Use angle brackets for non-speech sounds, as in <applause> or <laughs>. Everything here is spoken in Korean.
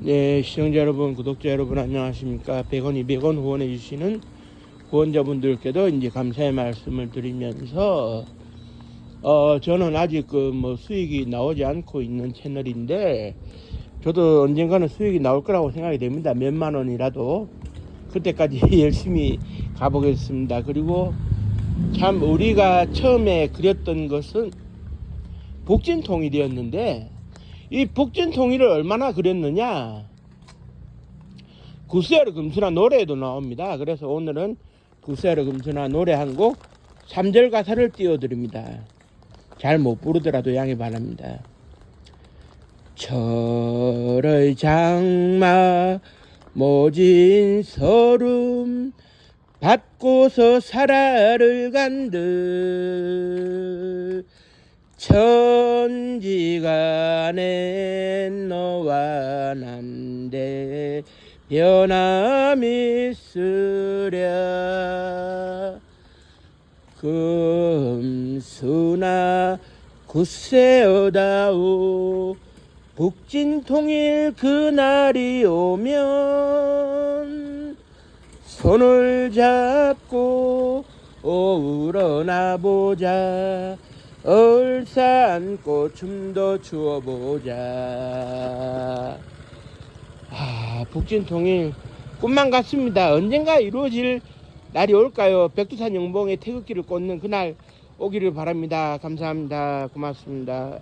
네, 시청자 여러분, 구독자 여러분 안녕하십니까? 100원, 200원 후원해 주시는 후원자분들께도 이제 감사의 말씀을 드리면서 어, 저는 아직 그 뭐 수익이 나오지 않고 있는 채널인데 저도 언젠가는 수익이 나올 거라고 생각이 됩니다. 몇만 원이라도 그때까지 <laughs> 열심히 가보겠습니다. 그리고 참 우리가 처음에 그렸던 것은 복진통일이었는데 이 복진통일을 얼마나 그렸느냐 구세르 금수나 노래에도 나옵니다. 그래서 오늘은 구세르 금수나 노래 한 곡 3절 가사를 띄워드립니다. 잘 못 부르더라도 양해 바랍니다. 철의 장마 모진 서름 받고서 살아를 간듯 천지간에 너와 난데 변함이 있으랴. 금수나 굳세어다오 북진통일 그날이 오면 손을 잡고 오우러나 보자 얼싸안고 춤도 추어보자. 아 북진 통일 꿈만 같습니다. 언젠가 이루어질 날이 올까요? 백두산 영봉에 태극기를 꽂는 그날 오기를 바랍니다. 감사합니다. 고맙습니다